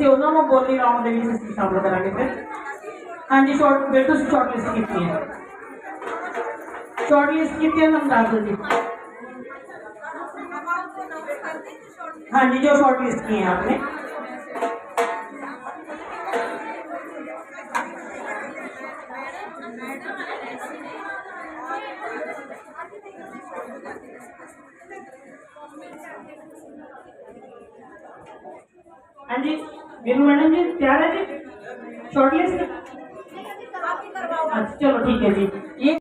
ਅਸੀਂ ਉਹਨਾਂ ਨੂੰ ਬੋਲੀ ਰਾਉਂਡ ਦੇ ਵਿੱਚ ਅਸੀਂ ਸ਼ਾਮਲ ਕਰਾਂਗੇ ਫਿਰ। ਹਾਂਜੀ ਸ਼ਾਰਟ ਬਿਲਕੁਲ ਸ਼ਾਰਟ ਲਿਸਟ ਕੀਤੀ ਹੈ। ਸ਼ਾਰਟ ਲਿਸਟ ਕੀਤੀ ਹੈ ਨਮਦਾਰ ਜੀ। ਹਾਂਜੀ, ਜੋ ਸ਼ਾਰਟ ਲਿਸਟ ਕੀ ਹੈ ਆਪਨੇ। ਹਾਂਜੀ। वीरू मैडम जी, तैयार है जी? शॉर्ट लिस्ट अच्छा चलो ठीक है जी। ये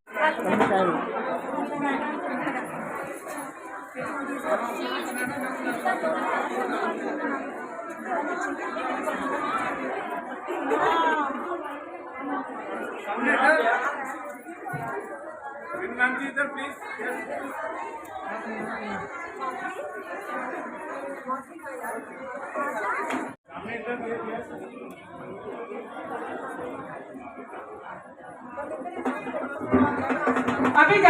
इधर प्लीज़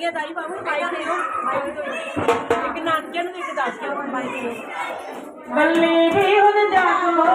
ਬੋਲੀਏ ਤਾਈ ਬਾਬੂ ਮਾਈਕ ਦੇ ਦਿਓ। ਇੱਕ ਨਾਨਕੇ ਨੂੰ ਇੱਕ ਦੱਸ ਕੇ ਮਾਈਕ ਦੇ ਬੱਲੇ ਵੀ ਹੁਣ ਜਾਗੋ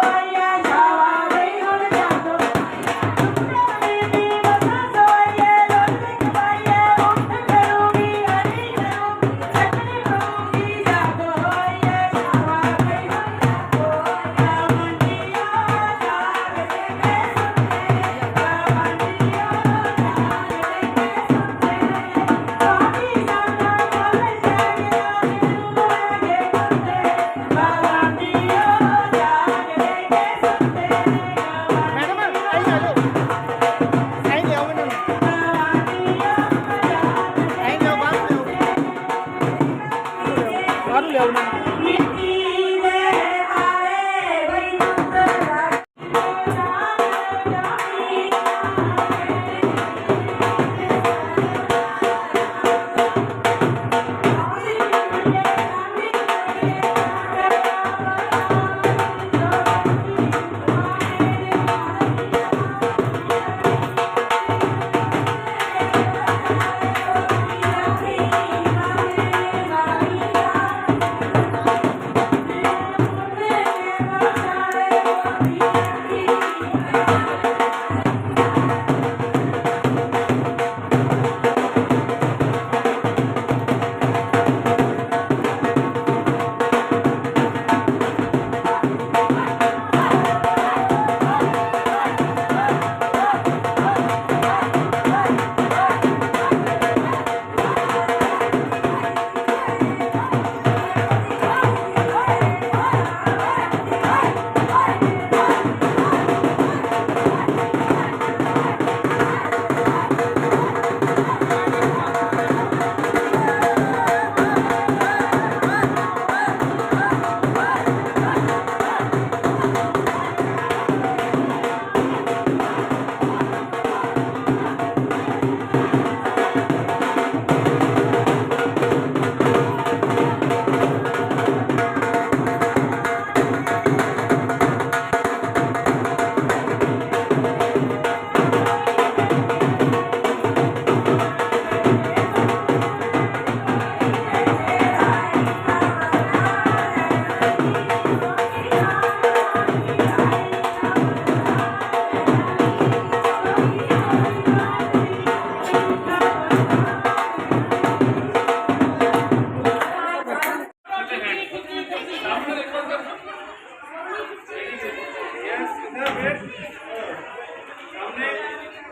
সামনে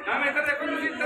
নামে এটা কোনো চিন্তা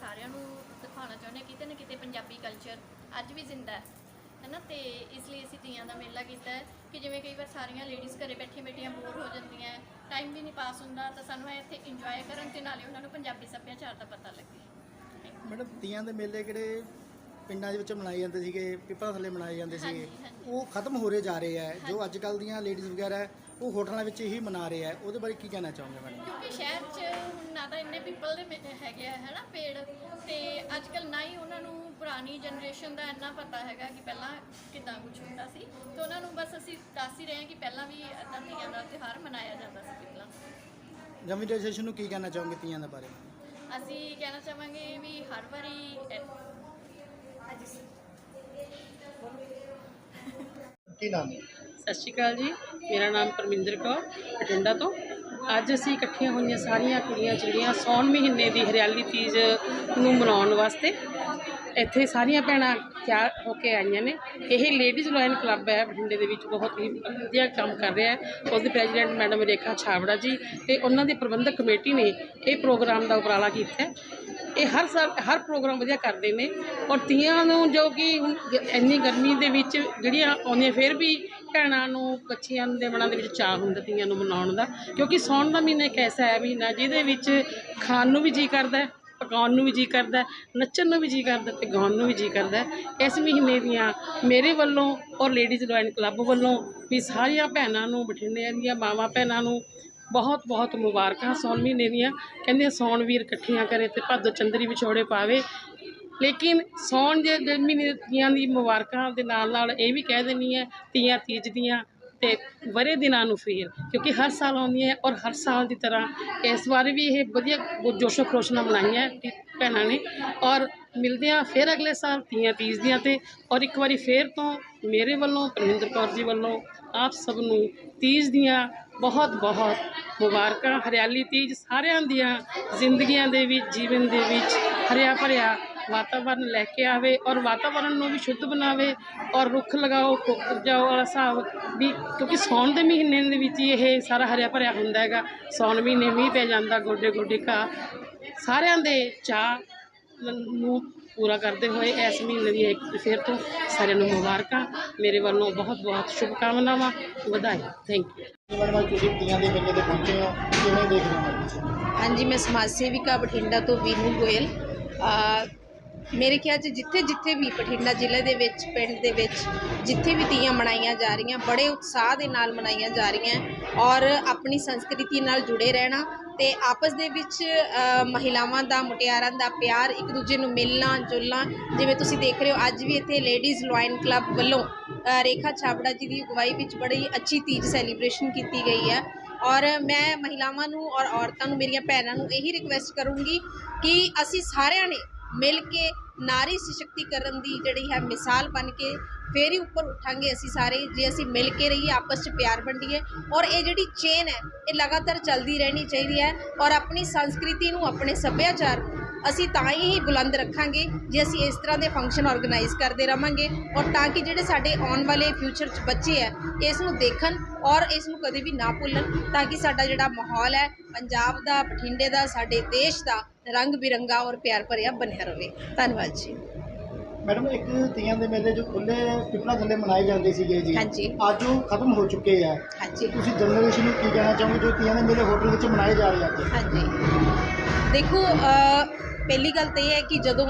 ਸਾਰਿਆਂ ਨੂੰ ਦਿਖਾਉਣਾ ਚਾਹੁੰਦੇ ਹਾਂ ਕਿਤੇ ਨਾ ਕਿਤੇ ਪੰਜਾਬੀ ਕਲਚਰ ਅੱਜ ਵੀ ਜ਼ਿੰਦਾ ਹੈ ਹੈਨਾ? ਤੇ ਇਸ ਲਈ ਅਸੀਂ ਤੀਆਂ ਦਾ ਮੇਲਾ ਕੀਤਾ ਹੈ ਕਿ ਜਿਵੇਂ ਕਈ ਵਾਰ ਸਾਰੀਆਂ ਲੇਡੀਜ਼ ਘਰੇ ਬੈਠੀਆਂ ਬੈਠੀਆਂ ਬੋਰ ਹੋ ਜਾਂਦੀਆਂ ਟਾਈਮ ਵੀ ਨਹੀਂ ਪਾਸ ਹੁੰਦਾ ਤਾਂ ਸਾਨੂੰ ਇੱਥੇ ਇੰਜੋਏ ਕਰਨ ਤੇ ਨਾਲੇ ਉਹਨਾਂ ਨੂੰ ਪੰਜਾਬੀ ਸੱਭਿਆਚਾਰ ਦਾ ਪਤਾ ਲੱਗੇ। ਮੈਡਮ ਤੀਆਂ ਦੇ ਮੇਲੇ ਕਿਹੜੇ ਪਿੰਡਾਂ ਦੇ ਵਿੱਚ ਮਨਾਏ ਜਾਂਦੇ ਸੀਗੇ ਪਿੱਪਲਾਂ ਥੱਲੇ ਮਨਾਏ ਜਾਂਦੇ ਸੀਗੇ। ਉਹ ਖਤਮ ਹੋ ਰਹੇ ਜਾ ਰਹੇ ਆ ਜੋ ਅੱਜ ਕੱਲ ਦੀਆਂ ਲੇਡੀਜ਼ ਵਗੈਰਾ ਉਹ ਹੋਟਲਾਂ ਵਿੱਚ ਹੀ ਮਨਾ ਰਹੇ ਆ ਉਹਦੇ ਬਾਰੇ ਕੀ ਕਹਿਣਾ ਚਾਹੋਗੇ ਮੈਡਮ? ਕਿਉਂਕਿ ਸ਼ਹਿਰ 'ਚ ਹੁਣ ਨਾ ਤਾਂ ਇੰਨੇ ਪੀਪਲ ਦੇ ਮੇ- ਹੈਗੇ ਆ ਹੈਨਾ ਪੇੜ। ਤੇ ਅੱਜ ਕੱਲ ਨਾ ਹੀ ਉਹਨਾਂ ਨੂੰ ਪੁਰਾਣੀ ਜਨਰੇਸ਼ਨ ਦਾ ਇੰਨਾ ਪਤਾ ਹੈਗਾ ਕਿ ਪਹਿਲਾਂ ਕਿਦਾਂ ਕੁਝ ਹੁੰਦਾ ਸੀ। ਤੇ ਉਹਨਾਂ ਨੂੰ ਬਸ ਅਸੀਂ ਦੱਸ ਹੀ ਰਹੇ ਹਾਂ ਕਿ ਪਹਿਲਾਂ ਵੀ ਏਦਾਂ ਤੀਆਂ ਦਾ ਤਿਉਹਾਰ ਮਨਾਇਆ ਜਾਂਦਾ ਸੀ ਪਹਿਲਾਂ। ਨਵੀਂ ਜਨਰੇਸ਼ਨ ਨੂੰ ਕੀ ਕਹਿਣਾ ਚਾਹੋਗੇ ਤੀਆਂ ਦੇ ਬਾਰੇ? ਅਸੀਂ ਕਹਿਣਾ ਚਾਹਾਂਗੇ ਵੀ ਹਰ ਵਾਰੀ ਇਹ- ਕੀ ਨਾਮ ਹੈ? ਸਤਿ ਸ਼੍ਰੀ ਅਕਾਲ ਜੀ। ਮੇਰਾ ਨਾਮ ਪਰਮਿੰਦਰ ਕੌਰ, ਬਠਿੰਡਾ ਤੋਂ। ਅੱਜ ਅਸੀਂ ਇਕੱਠੀਆਂ ਹੋਈਆਂ ਸਾਰੀਆਂ ਕੁੜੀਆਂ ਜਿਹੜੀਆਂ ਸੌਣ ਮਹੀਨੇ ਦੀ ਹਰਿਆਲੀ ਤੀਜ ਨੂੰ ਮਨਾਉਣ ਵਾਸਤੇ ਇੱਥੇ ਸਾਰੀਆਂ ਭੈਣਾਂ ਤਿਆਰ ਹੋ ਕੇ ਆਈਆਂ ਨੇ। ਇਹ ਲੇਡੀਜ਼ ਲਾਇਨ ਕਲੱਬ ਹੈ, ਬਠਿੰਡੇ ਦੇ ਵਿੱਚ ਬਹੁਤ ਹੀ ਵਧੀਆ ਕੰਮ ਕਰ ਰਿਹਾ ਹੈ। ਉਹਦੇ ਪ੍ਰੈਜ਼ੀਡੈਂਟ ਮੈਡਮ ਰੇਖਾ ਛਾਵੜਾ ਜੀ ਤੇ ਉਹਨਾਂ ਦੀ ਪ੍ਰਬੰਧਕ ਕਮੇਟੀ ਨੇ ਇਹ ਪ੍ਰੋਗਰਾਮ ਦਾ ਉਪਰਾਲਾ ਕੀਤਾ ਇਹ ਹਰ ਸਾਲ, ਹਰ ਪ੍ਰੋਗਰਾਮ ਵਧੀਆ ਕਰਦੇ ਨੇ ਔਰ ਤੀਆਂ ਨੂੰ ਜੋ ਕਿ ਇੰਨੀ ਗਰਮੀ ਦੇ ਵਿੱਚ ਜਿਹੜੀਆਂ ਆਉਂਦੀਆਂ, ਫਿਰ ਵੀ ਭੈਣਾਂ ਨੂੰ, ਬੱਚਿਆਂ ਦੇ ਮਨਾਂ ਦੇ ਵਿੱਚ ਚਾਹ ਹੁੰਦਾ, ਤੀਆਂ ਨੂੰ ਮਨਾਉਣ ਦਾ। ਕਿਉਂਕਿ ਸੌਣ ਦਾ ਮਹੀਨਾ ਇੱਕ ਐਸਾ ਹੈ ਮਹੀਨਾ ਜਿਹਦੇ ਵਿੱਚ ਖਾਣ ਨੂੰ ਵੀ ਜੀ ਕਰਦਾ ਪਕਾਉਣ ਨੂੰ ਵੀ ਜੀ ਕਰਦਾ ਨੱਚਣ ਨੂੰ ਵੀ ਜੀ ਕਰਦਾ ਤੇ ਗਾਉਣ ਨੂੰ ਵੀ ਜੀ ਕਰਦਾ ਇਸ ਮਹੀਨੇ ਦੀਆਂ ਮੇਰੇ ਵੱਲੋਂ ਔਰ ਲੇਡੀਜ਼ ਲਾਇਨ ਕਲੱਬ ਵੱਲੋਂ ਵੀ ਸਾਰੀਆਂ ਭੈਣਾਂ ਨੂੰ ਬਠਿੰਡੇ ਦੀਆਂ ਮਾਵਾਂ ਭੈਣਾਂ ਨੂੰ ਬਹੁਤ ਬਹੁਤ ਮੁਬਾਰਕਾਂ ਸੌਣ ਮਹੀਨੇ ਦੀਆਂ। ਕਹਿੰਦੇ ਸੌਣ ਵੀਰ ਇਕੱਠੀਆਂ ਕਰੇ ਤੇ ਭਾਦੋ ਚੰਦਰੀ ਵਿਛੋੜੇ ਪਾਵੇ। ਲੇਕਿਨ ਸੌਣ ਦੇ ਦੇ ਮਹੀਨੇ ਦੀਆਂ ਦੀ ਮੁਬਾਰਕਾਂ ਦੇ ਨਾਲ ਨਾਲ ਇਹ ਵੀ ਕਹਿ ਦੇਣੀ ਹੈ ਤੀਆਂ ਤੀਜ ਦੀਆਂ ਤੇ ਵਰੇ ਦਿਨਾਂ ਨੂੰ ਫੇਰ, ਕਿਉਂਕਿ ਹਰ ਸਾਲ ਆਉਂਦੀਆਂ ਔਰ ਹਰ ਸਾਲ ਦੀ ਤਰ੍ਹਾਂ ਇਸ ਵਾਰ ਵੀ ਇਹ ਵਧੀਆ ਜੋਸ਼ੋ ਖਰੋਸ਼ ਨਾਲ ਮਨਾਈਆਂ ਭੈਣਾਂ ਨੇ ਔਰ ਮਿਲਦੇ ਹਾਂ ਫਿਰ ਅਗਲੇ ਸਾਲ ਤੀਆਂ ਤੀਜ ਦੀਆਂ ਤੇ ਔਰ ਇੱਕ ਵਾਰੀ ਫੇਰ ਤੋਂ ਮੇਰੇ ਵੱਲੋਂ ਪਰਮਿੰਦਰ ਕੌਰ ਜੀ ਵੱਲੋਂ ਆਪ ਸਭ ਨੂੰ ਤੀਜ ਦੀਆਂ ਬਹੁਤ ਬਹੁਤ ਮੁਬਾਰਕਾਂ, ਹਰਿਆਲੀ ਤੀਜ ਸਾਰਿਆਂ ਦੀਆਂ ਜ਼ਿੰਦਗੀਆਂ ਦੇ ਵਿੱਚ, ਜੀਵਨ ਦੇ ਵਿੱਚ, ਹਰਿਆ ਭਰਿਆ ਵਾਤਾਵਰਨ ਲੈ ਕੇ ਆਵੇ ਔਰ ਵਾਤਾਵਰਨ ਨੂੰ ਵੀ ਸ਼ੁੱਧ ਬਣਾਵੇ ਔਰ ਰੁੱਖ ਲਗਾਓ ਕੁੱਕ ਜਾਓ ਵਾਲਾ ਹਿਸਾਬ ਵੀ ਕਿਉਂਕਿ ਸੌਣ ਦੇ ਮਹੀਨੇ ਦੇ ਵਿੱਚ ਹੀ ਇਹ ਸਾਰਾ ਹਰਿਆ ਭਰਿਆ ਹੁੰਦਾ ਹੈਗਾ। ਸੌਣ ਮਹੀਨੇ ਮੀਂਹ ਪੈ ਜਾਂਦਾ, ਗੋਡੇ ਗੋਡੇ ਘਾਹ। ਸਾਰਿਆਂ ਦੇ ਚਾਹ ਨੂੰ ਪੂਰਾ ਕਰਦੇ ਹੋਏ ਇਸ ਮਹੀਨੇ ਦੀ ਇੱਕ ਫਿਰ ਤੋਂ ਸਾਰਿਆਂ ਨੂੰ ਮੁਬਾਰਕਾਂ। ਮੇਰੇ ਵੱਲੋਂ ਬਹੁਤ ਬਹੁਤ ਸ਼ੁਭਕਾਮਨਾਵਾਂ। ਵਧਾਈ। ਥੈਂਕ ਯੂ ਮੈਡਮ ਤੁਸੀਂ ਤੀਆਂ ਦੇ ਮੇਲੇ ਤੇ ਪਹੁੰਚੇ ਹੋ ਕਿਵੇਂ ਦੇਖ ਰਹੇ ਹੋ ਹਾਂਜੀ, ਮੈਂ ਸਮਾਜ ਸੇਵਿਕਾ ਬਠਿੰਡਾ ਤੋਂ ਵੀਨੂ ਗੋਇਲ। ਮੇਰੇ ਖਿਆਲ 'ਚ ਜਿੱਥੇ ਜਿੱਥੇ ਵੀ ਬਠਿੰਡਾ ਜ਼ਿਲ੍ਹੇ ਦੇ ਵਿੱਚ, ਪਿੰਡ ਦੇ ਵਿੱਚ ਜਿੱਥੇ ਵੀ ਤੀਆਂ ਮਨਾਈਆਂ ਜਾ ਰਹੀਆਂ, ਬੜੇ ਉਤਸ਼ਾਹ ਦੇ ਨਾਲ ਮਨਾਈਆਂ ਜਾ ਰਹੀਆਂ ਔਰ ਆਪਣੀ ਸੰਸਕ੍ਰਿਤੀ ਨਾਲ ਜੁੜੇ ਰਹਿਣਾ ਤੇ ਆਪਸ ਦੇ ਵਿੱਚ ਮਹਿਲਾਵਾਂ ਦਾ, ਮੁਟਿਆਰਾਂ ਦਾ ਪਿਆਰ ਇੱਕ ਦੂਜੇ ਨੂੰ ਮਿਲਣਾ, ਜੁਲਣਾ, ਜਿਵੇਂ ਤੁਸੀਂ ਦੇਖ ਰਹੇ ਹੋ, ਅੱਜ ਵੀ ਇੱਥੇ ਲੇਡੀਜ਼ ਲਾਇਨ ਕਲੱਬ ਵੱਲੋਂ ਰੇਖਾ ਛਾਬੜਾ ਜੀ ਦੀ ਅਗਵਾਈ ਵਿੱਚ ਬੜੀ ਅੱਛੀ ਤੀਜ ਸੈਲੀਬ੍ਰੇਸ਼ਨ ਕੀਤੀ ਗਈ ਹੈ ਔਰ ਮੈਂ ਮਹਿਲਾਵਾਂ ਨੂੰ ਔਰ ਔਰਤਾਂ ਨੂੰ, ਮੇਰੀਆਂ ਭੈਣਾਂ ਨੂੰ ਇਹੀ ਰਿਕੁਐਸਟ ਕਰੂੰਗੀ ਕਿ ਅਸੀਂ ਸਾਰਿਆਂ ਨੇ ਮਿਲ ਕੇ ਨਾਰੀ ਸਸ਼ਕਤੀਕਰਨ ਦੀ ਜਿਹੜੀ ਹੈ ਮਿਸਾਲ ਬਣ ਕੇ ਫੇਰ ਹੀ ਉੱਪਰ ਉੱਠਾਂਗੇ ਅਸੀਂ ਸਾਰੇ, ਜੇ ਅਸੀਂ ਮਿਲ ਕੇ ਰਹੀਏ, ਆਪਸ 'ਚ ਪਿਆਰ ਵੰਡੀਏ। ਔਰ ਇਹ ਜਿਹੜੀ ਚੇਨ ਹੈ, ਇਹ ਲਗਾਤਾਰ ਚੱਲਦੀ ਰਹਿਣੀ ਚਾਹੀਦੀ ਹੈ। ਔਰ ਆਪਣੀ ਸੰਸਕ੍ਰਿਤੀ ਨੂੰ, ਆਪਣੇ ਸੱਭਿਆਚਾਰ ਨੂੰ ਅਸੀਂ ਤਾਂ ਹੀ ਬੁਲੰਦ ਰੱਖਾਂਗੇ ਜੇ ਅਸੀਂ ਇਸ ਤਰ੍ਹਾਂ ਦੇ ਫੰਕਸ਼ਨ ਆਰਗੇਨਾਈਜ਼ ਕਰਦੇ ਰਵਾਂਗੇ ਔਰ ਤਾਂ ਕਿ ਜਿਹੜੇ ਸਾਡੇ ਆਉਣ ਵਾਲੇ ਫਿਊਚਰ 'ਚ ਬੱਚੇ ਹੈ ਇਸ ਨੂੰ ਦੇਖਣ ਔਰ ਇਸ ਨੂੰ ਕਦੇ ਵੀ ਨਾ ਭੁੱਲਣ ਤਾਂ ਕਿ ਸਾਡਾ ਜਿਹੜਾ ਮਾਹੌਲ ਹੈ ਪੰਜਾਬ ਦਾ ਬਠਿੰਡੇ ਦਾ ਸਾਡੇ ਦੇਸ਼ ਦਾ ਰੰਗ ਬਿਰੰਗਾ ਔਰ ਪਿਆਰ ਭਰਿਆ ਬਣਿਆ ਰਵੇ ਧੰਨਵਾਦ ਜੀ। ਮੈਡਮ ਇੱਕ ਤੀਆਂ ਦੇ ਮੇਲੇ ਜੋ ਖੁੱਲੇ ਪਿੱਪਲਾਂ ਥੱਲੇ ਮਨਾਏ ਜਾਂਦੇ ਸੀਗੇ ਜੀ ਹਾਂਜੀ। ਅੱਜ ਉਹ ਖਤਮ ਹੋ ਚੁੱਕੇ ਆ। ਹਾਂਜੀ। ਤੁਸੀਂ ਜਨਰੇਸ਼ਨ ਨੂੰ ਕੀ ਕਹਿਣਾ ਚਾਹੋਗੇ ਜੋ ਤੀਆਂ ਦੇ ਮੇਲੇ ਹੋਟਲ ਵਿੱਚ ਮਨਾਏ ਜਾ ਰਹੇ ਆ ਹਾਂਜੀ। ਦੇਖੋ ਪਹਿਲੀ ਗੱਲ ਤਾਂ ਇਹ ਹੈ ਕਿ ਜਦੋਂ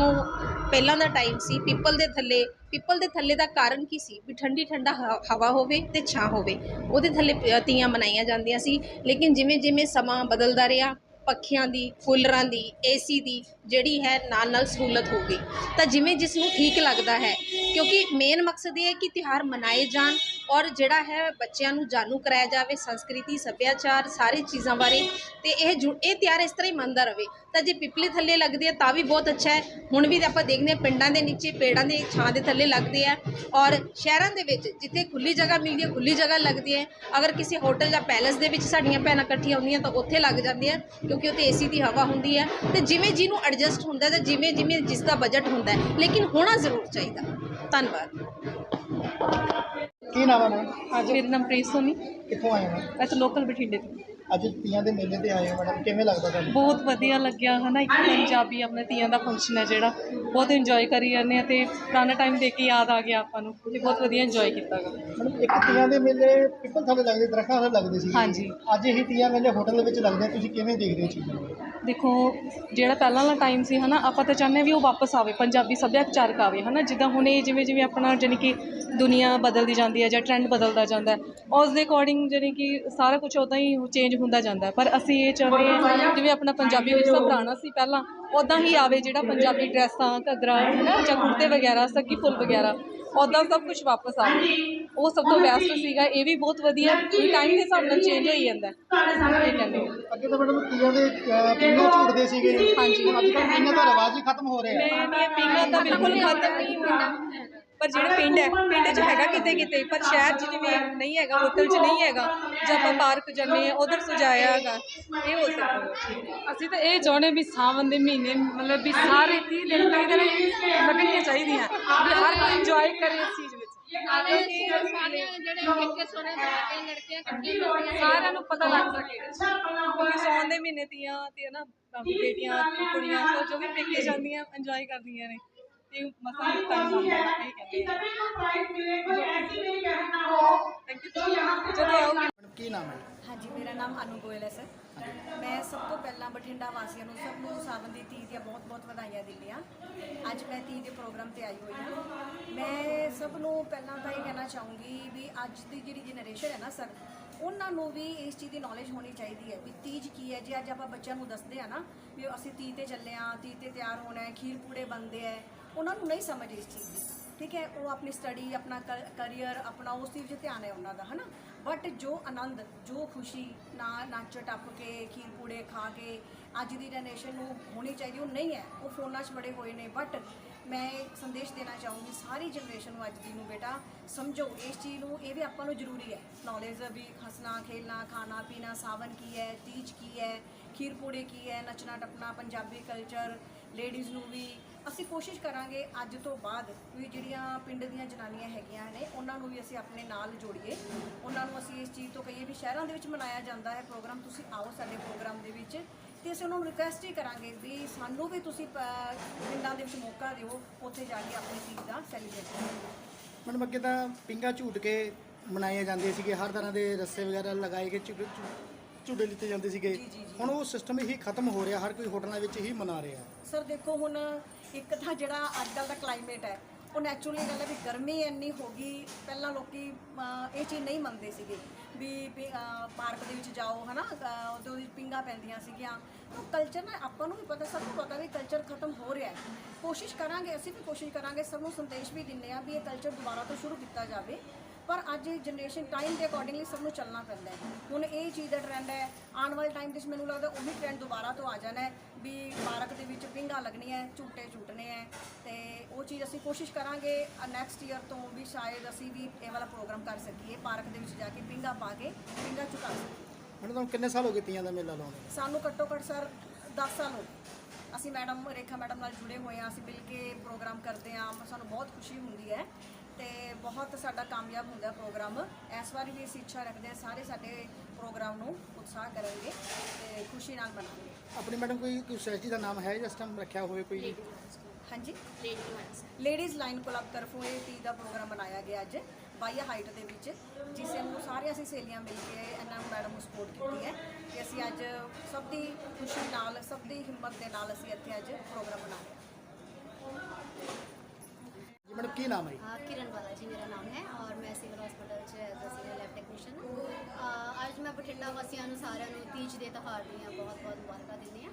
ਪਹਿਲਾਂ ਦਾ ਟਾਈਮ ਸੀ ਪਿੱਪਲ ਦੇ ਥੱਲੇ ਪਿੱਪਲ ਦੇ ਥੱਲੇ ਦਾ ਕਾਰਨ ਕੀ ਸੀ? ਵੀ ਠੰਡੀ ਠੰਡਾ ਹ- ਹਵਾ ਹੋਵੇ ਤੇ ਛਾਂ ਹੋਵੇ। ਉਹਦੇ ਥੱਲੇ ਤੀਆਂ ਮਨਾਈਆਂ ਜਾਂਦੀਆਂ ਸੀ। ਲੇਕਿਨ ਜਿਵੇਂ ਜਿਵੇਂ ਸਮਾਂ ਬਦਲਦਾ ਰਿਹਾ, ਪੱਖਿਆਂ ਦੀ, ਕੂਲਰਾਂ ਦੀ ਏਸੀ ਦੀ ਜਿਹੜੀ ਹੈ ਨਾਲ ਨਾਲ ਸਹੂਲਤ ਹੋ ਗਈ। ਤਾਂ ਜਿਵੇਂ ਜਿਸ ਨੂੰ ਠੀਕ ਲੱਗਦਾ ਹੈ, ਕਿਉਂਕਿ ਮੇਨ ਮਕਸਦ ਇਹ ਹੈ ਕਿ ਤਿਉਹਾਰ ਮਨਾਏ ਜਾਣ ਔਰ ਜਿਹੜਾ ਹੈ ਬੱਚਿਆਂ ਨੂੰ ਜਾਣੂ ਕਰਾਇਆ ਜਾਵੇ, ਸੰਸਕ੍ਰਿਤੀ, ਸੱਭਿਆਚਾਰ, ਸਾਰੇ ਚੀਜ਼ਾਂ ਬਾਰੇ। ਤੇ ਇਹ ਜੁ- ਇਹ ਤਿਉਹਾਰ ਇਸ ਤਰ੍ਹਾਂ ਹੀ ਮੰਨਦਾ ਰਵੇ। ਤਾਂ ਜੇ ਪਿਪਲੇ ਥੱਲੇ ਲੱਗਦੇ ਆ ਤਾਂ ਵੀ ਬਹੁਤ ਅੱਛਾ ਹੈ। ਹੁਣ ਵੀ ਆਪਾਂ ਦੇਖਦੇ ਹਾਂ ਪਿੰਡਾਂ ਦੇ ਨੀਚੇ, ਪੇੜਾਂ ਦੇ ਛਾਂ ਦੇ ਥੱਲੇ ਲੱਗਦੇ ਆ ਔਰ ਸ਼ਹਿਰਾਂ ਦੇ ਵਿੱਚ ਜਿੱਥੇ ਖੁੱਲੀ ਜਗ੍ਹਾ ਮਿਲਦੀ ਹੈ ਖੁੱਲੀ ਜਗ੍ਹਾ ਲੱਗਦੀ ਹੈ। ਅਗਰ ਕਿਸੇ ਹੋਟਲ ਜਾਂ ਪੈਲਸ ਦੇ ਵਿੱਚ ਸਾਡੀਆਂ ਭੈਣਾਂ ਇਕੱਠੀਆਂ ਹੁੰਦੀਆਂ ਤਾਂ ਉੱਥੇ ਲੱਗ ਜਾਂਦੀਆਂ, ਕਿਉਂਕਿ ਉੱਥੇ ਏਸੀ ਦੀ ਹਵਾ ਹੁੰਦੀ ਹੈ। ਤੇ ਜਿਵੇਂ ਜਿਹਨੂੰ ਐਡਜਸਟ ਹੁੰਦਾ ਤੇ ਜਿਵੇਂ ਜਿਵੇਂ ਜਿਸ ਦਾ ਬਜਟ ਹੁੰਦਾ ਹੈ ਲੇਕਿਨ ਹੋਣਾ ਜ਼ਰੂਰ ਚਾਹੀਦਾ। ਧੰਨਵਾਦ। ਕੀ ਨਾਮ ਹੈ ਮੈਡਮ ਹਾਂਜੀ ਮੇਰਾ ਨਾਮ ਪ੍ਰੀਤ ਸੋਨੀ। ਕਿੱਥੋਂ ਆਏ ਹੋ? ਇੱਥੇ ਲੋਕਲ ਬਠਿੰਡੇ ਤੋਂ। ਅੱਜ ਤੀਆਂ ਦੇ ਮੇਲੇ ਤੇ ਆਏ ਹੋ ਮੈਡਮ ਕਿਵੇਂ ਲੱਗਦਾ ਤੁਹਾਨੂੰ? ਬਹੁਤ ਵਧੀਆ ਲੱਗਿਆ ਹਨਾ? ਇੱਕ ਪੰਜਾਬੀ ਆਪਣੇ ਤੀਆਂ ਦਾ ਫੰਕਸ਼ਨ ਹੈ ਜਿਹੜਾ। ਬਹੁਤ ਇੰਜੋਏ ਕਰੀ ਜਾਂਦੇ ਆ ਤੇ ਪੁਰਾਣਾ ਟਾਈਮ ਦੇਖ ਕੇ ਯਾਦ ਆ ਗਿਆ ਆਪਾਂ ਨੂੰ ਤੇ ਬਹੁਤ ਵਧੀਆ ਇੰਜੋਏ ਕੀਤਾ ਗਾ। ਮੈਡਮ ਇੱਕ ਤੀਆਂ ਦੇ ਮੇਲੇ ਪਿੱਪਲ ਥੱਲੇ ਲੱਗਦੇ ਦਰਖਤਾਂ ਥੱਲੇ ਲੱਗਦੇ ਸੀ ਹਾਂਜੀ। ਅੱਜ ਇਹ ਤੀਆਂ ਮੇਲੇ ਹੋਟਲ ਵਿੱਚ ਲੱਗਦੇ ਆ, ਤੁਸੀਂ ਕਿਵੇਂ ਦੇਖਦੇ ਹੋ ਚੀਜ਼ਾਂ? ਨੂੰ ਦੇਖੋ ਜਿਹੜਾ ਪਹਿਲਾਂ ਵਾਲਾ ਟਾਈਮ ਸੀ ਹਨਾ ਆਪਾਂ ਤਾਂ ਚਾਹੁੰਦੇ ਹਾਂ ਵੀ ਉਹ ਵਾਪਸ ਆਵੇ ਪੰਜਾਬੀ ਸੱਭਿਆਚਾਰਕ ਆਵੇ ਹਨਾ? ਜਿੱਦਾਂ ਹੁਣ ਇਹ ਜਿਵੇਂ ਜਿਵੇਂ ਆਪਣਾ ਜਾਣੀ ਕਿ ਦੁਨੀਆ ਬਦਲਦੀ ਜਾਂਦੀ ਹੈ ਜਾਂ ਟ੍ਰੈਂਡ ਬਦਲਦਾ ਜਾਂਦਾ ਹੈ ਉਸ ਦੇ ਅਕੋਰਡਿੰਗ ਜਾਣੀ ਕਿ ਸਾਰਾ ਕੁਝ ਉਦਾਂ ਹੀ ਚੇਂਜ ਹੁੰਦਾ ਜਾਂਦਾ ਪਰ ਅਸੀਂ ਇਹ ਚਾਹੁੰਦੇ ਹਾਂ ਜਿਵੇਂ ਆਪਣਾ ਪੰਜਾਬੀ ਵਿਰਸਾ ਪੁਰਾਣਾ ਸੀ ਪਹਿਲਾਂ ਉਦਾਂ ਹੀ ਆਵੇ ਜਿਹੜਾ ਪੰਜਾਬੀ ਡਰੈਸਾਂ ਘੱਗਰਾ ਹਨਾ ਜਾਂ ਕੁੜਤੇ ਵਗੈਰਾ ਸੱਗੀ ਫੁੱਲ ਵਗੈਰਾ ਉਦਾਂ ਸਭ ਕੁਝ ਵਾਪਸ ਆਵੇ ਉਹ ਸਭ ਤੋਂ ਬੈਸਟ ਸੀਗਾ ਇਹ ਵੀ ਬਹੁਤ ਵਧੀਆ ਟਾਈਮ ਦੇ ਹਿਸਾਬ ਨਾਲ ਚੇਂਜ ਹੋਈ ਜਾਂਦਾ। ਅੱਗੇ ਤਾਂ ਮੈਡਮ ਤੀਆਂ ਦੇ ਪੀਂਘਾਂ ਝੂਟਦੇ ਸੀਗੇ। ਹਾਂਜੀ। ਅੱਜ ਕੱਲ੍ਹ ਪੀਂਘਾਂ ਦਾ ਰਿਵਾਜ ਹੀ ਖਤਮ ਹੋ ਰਿਹਾ। ਹੈ ਪਿੰਡਾਂ ਦਾ ਬਿਲਕੁਲ ਖਤਮ ਨਹੀਂ ਹੋਣਾ। ਪਰ ਜਿਹੜੇ ਪਿੰਡ ਹੈ ਪਿੰਡ 'ਚ ਹੈਗਾ ਕਿਤੇ ਕਿਤੇ ਪਰ ਸ਼ਹਿਰ 'ਚ ਜਿਵੇਂ ਨਹੀਂ ਹੈਗਾ ਹੋਟਲ 'ਚ ਨਹੀਂ ਹੈਗਾ ਜਾਂ ਆਪਾਂ ਪਾਰਕ ਜਾਂਦੇ ਆ ਉਧਰ ਸਜਾਇਆ ਹੈਗਾ ਇਹ ਹੋ ਸਕਦਾ। ਅਸੀਂ ਤਾਂ ਇਹ ਚਾਹੁੰਦੇ ਵੀ ਸਾਵਨ ਦੇ ਮਹੀਨੇ ਮਤਲਬ ਵੀ ਸਾਰੇ 30 ਦਿਨ ਕਈ ਦਿਨ ਲੱਗਣੀਆਂ ਚਾਹੀਦੀਆਂ। ਵੀ ਹਰ ਕੋਈ ਇੰਜੋਏ ਕਰੇ ਇਸ ਚੀਜ਼ ਵਿੱਚ। ਸਾਰਿਆਂ ਨੂੰ ਪਤਾ ਲੱਗ ਸਕੇ। ਕਿਉਂਕਿ ਸੌਣ ਦੇ ਮਹੀਨੇ ਤੀਆਂ ਤੇ ਨਾ ਬੇਟੀਆਂ ਕੁੜੀਆਂ ਸੋ ਜੋ ਵੀ ਪੇਕੇ ਜਾਂਦੀਆਂ ਇੰਜੋਏ ਕਰਦੀਆਂ ਨੇ। ਤੇ ਮਸਾਂ ਟਾਈਮ ਆਉਂਦਾ ਇਹ ਕਹਿੰਦੇ ਥੈਂਕ ਯੂ ਜਦੋਂ ਆਓਗੇ ਮੈਡਮ ਕੀ ਨਾਮ ਹੈ? ਹਾਂਜੀ ਮੇਰਾ ਨਾਮ ਅਨੂ ਗੋਇਲ ਹੈ ਸਰ। ਮੈਂ ਸਭ ਤੋਂ ਪਹਿਲਾਂ ਬਠਿੰਡਾ ਵਾਸੀਆਂ ਨੂੰ ਸਭ ਨੂੰ ਸਾਵਨ ਦੀ ਤੀਜ ਦੀਆਂ ਬਹੁਤ-ਬਹੁਤ ਵਧਾਈਆਂ ਦਿੰਦੀ ਹਾਂ। ਅੱਜ ਮੈਂ ਤੀਜ ਦੇ ਪ੍ਰੋਗਰਾਮ ਤੇ ਆਈ ਹੋਈ ਹਾਂ। ਮੈਂ ਸਭ ਨੂੰ ਪਹਿਲਾਂ ਤਾਂ ਇਹ ਕਹਿਣਾ ਚਾਹੂੰਗੀ ਵੀ ਅੱਜ ਦੀ ਜਿਹੜੀ ਜਨਰੇਸ਼ਨ ਹੈ ਨਾ ਸਰ ਉਹਨਾਂ ਨੂੰ ਵੀ ਇਸ ਚੀਜ਼ ਦੀ ਨੌਲੇਜ ਹੋਣੀ ਚਾਹੀਦੀ ਹੈ ਵੀ ਤੀਜ ਕੀ ਹੈ। ਜੇ ਅੱਜ ਆਪਾਂ ਬੱਚਿਆਂ ਨੂੰ ਦੱਸਦੇ ਆ ਨਾ ਵੀ ਅਸੀਂ ਤੀਜ ਤੇ ਚੱਲੇ ਆ ਤੀਜ ਤੇ ਤਿਆਰ ਹੋਣਾ ਹੈ ਖੀਰ ਪੂੜੇ ਬਣਦੇ ਆ ਉਹਨਾਂ ਨੂੰ ਨਹੀਂ ਸਮਝ ਇਸ ਚੀਜ਼ ਦੀ। ਠੀਕ ਹੈ, ਉਹ ਆਪਣੀ ਸਟੱਡੀ ਆਪਣਾ ਕਰੀਅਰ ਆਪਣਾ ਉਸ ਚੀਜ਼ 'ਚ ਧਿਆਨ ਹੈ ਉਹਨਾਂ ਦਾ, ਹਨਾ? ਬਟ ਜੋ ਆਨੰਦ, ਜੋ ਖੁਸ਼ੀ, ਨਾ ਨੱਚ ਟੱਪ ਕੇ, ਖੀਰ ਪੂੜੇ ਖਾ ਕੇ, ਅੱਜ ਦੀ ਜਨਰੇਸ਼ਨ ਨੂੰ ਹੋਣੀ ਚਾਹੀਦੀ, ਉਹ ਨਹੀਂ ਹੈ। ਉਹ ਫੋਨਾਂ 'ਚ ਬੜੇ ਹੋਏ ਨੇ। ਬਟ ਮੈਂ ਇੱਕ ਸੰਦੇਸ਼ ਦੇਣਾ ਚਾਹੂੰਗੀ ਸਾਰੀ ਜਨਰੇਸ਼ਨ ਨੂੰ ਅੱਜ ਦੀ ਨੂੰ, ਬੇਟਾ, ਸਮਝੋ, ਇਸ ਚੀਜ਼ ਨੂੰ, ਇਹ ਵੀ ਆਪਾਂ ਨੂੰ ਜ਼ਰੂਰੀ ਹੈ। ਨੌਲੇਜ ਵੀ ਹੱਸਣਾ, ਖੇਲਣਾ, ਖਾਣਾ, ਪੀਣਾ, ਸਾਵਨ ਕੀ ਹੈ, ਤੀਜ ਕੀ ਹੈ, ਖੀਰ ਪੂੜੇ ਕੀ ਹੈ, ਨੱਚਣਾ, ਟੱਪਣਾ, ਪੰਜਾਬੀ ਕਲਚਰ ਲੇਡੀਜ਼ ਨੂੰ ਵੀ ਅਸੀਂ ਕੋਸ਼ਿਸ਼ ਕਰਾਂਗੇ ਅੱਜ ਤੋਂ ਬਾਅਦ ਵੀ ਜਿਹੜੀਆਂ ਪਿੰਡ ਦੀਆਂ ਜਨਾਨੀਆਂ ਹੈਗੀਆਂ ਨੇ ਉਹਨਾਂ ਨੂੰ ਵੀ ਅਸੀਂ ਆਪਣੇ ਨਾਲ ਜੋੜੀਏ। ਉਹਨਾਂ ਨੂੰ ਅਸੀਂ ਇਸ ਚੀਜ਼ ਤੋਂ ਕਹੀਏ ਵੀ ਸ਼ਹਿਰਾਂ ਦੇ ਵਿੱਚ ਮਨਾਇਆ ਜਾਂਦਾ ਹੈ ਪ੍ਰੋਗਰਾਮ ਤੁਸੀਂ ਆਓ ਸਾਡੇ ਪ੍ਰੋਗਰਾਮ ਦੇ ਵਿੱਚ ਤੇ ਅਸੀਂ ਉਹਨਾਂ ਨੂੰ ਰਿਕੁਐਸਟ ਹੀ ਕਰਾਂਗੇ ਵੀ ਸਾਨੂੰ ਵੀ ਤੁਸੀਂ ਪਿੰਡਾਂ ਦੇ ਵਿੱਚ ਮੌਕਾ ਦਿਓ ਉੱਥੇ ਜਾ ਕੇ ਆਪਣੀ ਚੀਜ਼ ਦਾ ਸੈਲੀਬ੍ਰੇਟ ਕਰੋ। ਮੈਡਮ ਅੱਗੇ ਤਾਂ ਪਿੰਗਾ ਝੂਟ ਕੇ ਮਨਾਏ ਜਾਂਦੇ ਸੀਗੇ ਹਰ ਤਰ੍ਹਾਂ ਦੇ ਰੱਸੇ ਵਗੈਰਾ ਲਗਾਏ ਕੇ ਝੂਟੇ ਲਿੱਤੇ ਜਾਂਦੇ ਸੀਗੇ। ਹੁਣ ਉਹ ਸਿਸਟਮ ਹੀ ਖਤਮ ਹੋ ਰਿਹਾ ਹਰ ਕੋਈ ਹੋਟਲਾਂ ਵਿੱਚ ਹੀ ਮਨਾ ਰਿਹਾ। ਸਰ ਦੇਖੋ ਹੁਣ ਇੱਕ ਤਾਂ ਜਿਹੜਾ ਅੱਜ ਕੱਲ ਦਾ ਕਲਾਈਮੇਟ ਹੈ ਉਹ ਨੈਚੁਰਲੀ ਗੱਲ ਹੈ ਵੀ ਗਰਮੀ ਇੰਨੀ ਹੋ ਗਈ ਪਹਿਲਾਂ ਲੋਕੀ ਅਹ, ਇਹ ਚੀਜ਼ ਨਹੀਂ ਮੰਨਦੇ ਸੀਗੇ ਵੀ ਵੀ, ਪਾਰਕ ਦੇ ਵਿੱਚ ਜਾਓ ਹਨਾ ਅਹ, ਉਦੋਂ ਵਿੱਚ ਪਿੰਗਾ ਪੈਂਦੀਆਂ ਸੀਗੀਆਂ। ਕਲਚਰ ਨਾ ਆਪਾਂ ਨੂੰ ਵੀ ਪਤਾ, ਸਭ ਨੂੰ ਪਤਾ ਵੀ ਕਲਚਰ ਖਤਮ ਹੋ ਰਿਹਾ ਹੈ। ਕੋਸ਼ਿਸ਼ ਕਰਾਂਗੇ, ਅਸੀਂ ਵੀ ਕੋਸ਼ਿਸ਼ ਕਰਾਂਗੇ, ਸਭ ਨੂੰ ਸੰਦੇਸ਼ ਵੀ ਦਿੰਦੇ ਆ ਵੀ ਇਹ ਕਲਚਰ ਦੁਬਾਰਾ ਤੋਂ ਸ਼ੁਰੂ ਕੀਤਾ ਜਾਵੇ। ਪਰ ਅੱਜ ਜਨਰੇਸ਼ਨ ਟਾਈਮ ਦੇ ਅਕੋਰਡਿੰਗਲੀ ਸਭ ਨੂੰ ਚੱਲਣਾ ਪੈਂਦਾ ਹੈ। ਹੁਣ ਇਹ ਚੀਜ਼ ਦਾ ਟ੍ਰੈਂਡ ਹੈ, ਆਉਣ ਵਾਲੇ ਟਾਈਮ ਵਿੱਚ ਮੈਨੂੰ ਲੱਗਦਾ ਉਹੀ ਟ੍ਰੈਂਡ ਦੁਬਾਰਾ ਤੋਂ ਆ ਜਾਣਾ ਹੈ ਵੀ ਪਾਰਕ ਦੇ ਵਿੱਚ ਪਿੰਗਾ ਲੱਗਣੀਆਂ ਝੂਟੇ ਝੂਟਣੇ ਹੈ। ਤੇ ਉਹ ਚੀਜ਼ ਅਸੀਂ ਕੋਸ਼ਿਸ਼ ਕਰਾਂਗੇ ਨੈਕਸਟ ਈਅਰ ਤੋਂ ਵੀ ਸ਼ਾਇਦ ਅਸੀਂ ਵੀ ਇਹ ਵਾਲਾ ਪ੍ਰੋਗਰਾਮ ਕਰ ਸਕੀਏ, ਪਾਰਕ ਦੇ ਵਿੱਚ ਜਾ ਕੇ ਪਿੰਗਾ ਪਾ ਕੇ, ਪਿੰਗਾ ਝੁਕਾ ਸਕੀਏ। ਮੈਡਮ ਤੁਹਾਨੂੰ ਕਿੰਨੇ ਸਾਲ ਹੋ ਗਏ ਤੀਆਂ ਦਾ ਮੇਲਾ ਲਾਉਂਦੇ ਸਾਨੂੰ ਘੱਟੋ ਘੱਟ ਸਰ 10 ਸਾਲ ਹੋ ਗਏ ਅਸੀਂ ਮੈਡਮ ਰੇਖਾ ਮੈਡਮ ਨਾਲ ਜੁੜੇ ਹੋਏ ਹਾਂ ਅਸੀਂ ਮਿਲ ਕੇ ਪ੍ਰੋਗਰਾਮ ਕਰਦੇ ਹਾਂ ਸਾਨੂੰ ਬਹੁਤ ਖੁਸ਼ੀ ਹੁੰਦੀ ਹੈ ਤੇ ਬਹੁਤ ਸਾਡਾ ਕਾਮਯਾਬ ਹੁੰਦਾ ਪ੍ਰੋਗਰਾਮ ਇਸ ਵਾਰੀ ਵੀ ਅਸੀਂ ਇੱਛਾ ਰੱਖਦੇ ਹਾਂ ਸਾਰੇ ਸਾਡੇ ਪ੍ਰੋਗਰਾਮ ਨੂੰ ਉਤਸ਼ਾਹ ਕਰਨਗੇ ਤੇ ਖੁਸ਼ੀ ਨਾਲ ਮਨਾਉਣਗੇ ਆਪਣੀ ਮੈਡਮ ਕੋਈ ਕੋਈ ਸੋਸਾਇਟੀ ਦਾ ਨਾਮ ਹੈ ਜਿਸ ਟਾਈਮ ਰੱਖਿਆ ਹੋਵੇ ਕੋਈ ਹਾਂਜੀ ਲੇਡੀਜ਼ ਲਾਈਨ ਕਲੱਬ ਤਰਫੋਂ ਇਹ ਟੀ ਦਾ ਪ੍ਰੋਗਰਾਮ ਬਣਾਇਆ ਗਿਆ ਅੱਜ ਬਾਈਆ ਹਾਈਟ ਦੇ ਵਿੱਚ ਜਿਸ ਨੂੰ ਸਾਰੇ ਅਸੀਂ ਸਹੇਲੀਆਂ ਮਿਲ ਕੇ ਇਹਨਾਂ ਨੂੰ ਮੈਡਮ ਨੂੰ ਸਪੋਰਟ ਕੀਤੀ ਹੈ ਕਿ ਅਸੀਂ ਅੱਜ ਸਭ ਦੀ ਖੁਸ਼ੀ ਨਾਲ ਸਭ ਦੀ ਹਿੰਮਤ ਦੇ ਨਾਲ ਅਸੀਂ ਇੱਥੇ ਅੱਜ ਪ੍ਰੋਗਰਾਮ ਬਣਾਇਆ ਜੀ ਮੈਡਮ ਕੀ ਨਾਮ ਹੈ ਹਾਂ ਕਿਰਨ ਬਾਲਾ ਜੀ ਮੇਰਾ ਨਾਮ ਹੈ ਔਰ ਮੈਂ ਸਿਵਲ ਹਸਪੀਟਲ 'ਚ as a senior lab technician ਹਾਂ ਅੱਜ ਮੈਂ ਬਠਿੰਡਾ ਵਾਸੀਆਂ ਨੂੰ ਸਾਰਿਆਂ ਨੂੰ ਤੀਜ ਦੇ ਤਿਹਾਰ ਦੀਆਂ ਬਹੁਤ ਬਹੁਤ ਮੁਬਾਰਕਾਂ ਦਿੰਦੀ ਹਾਂ।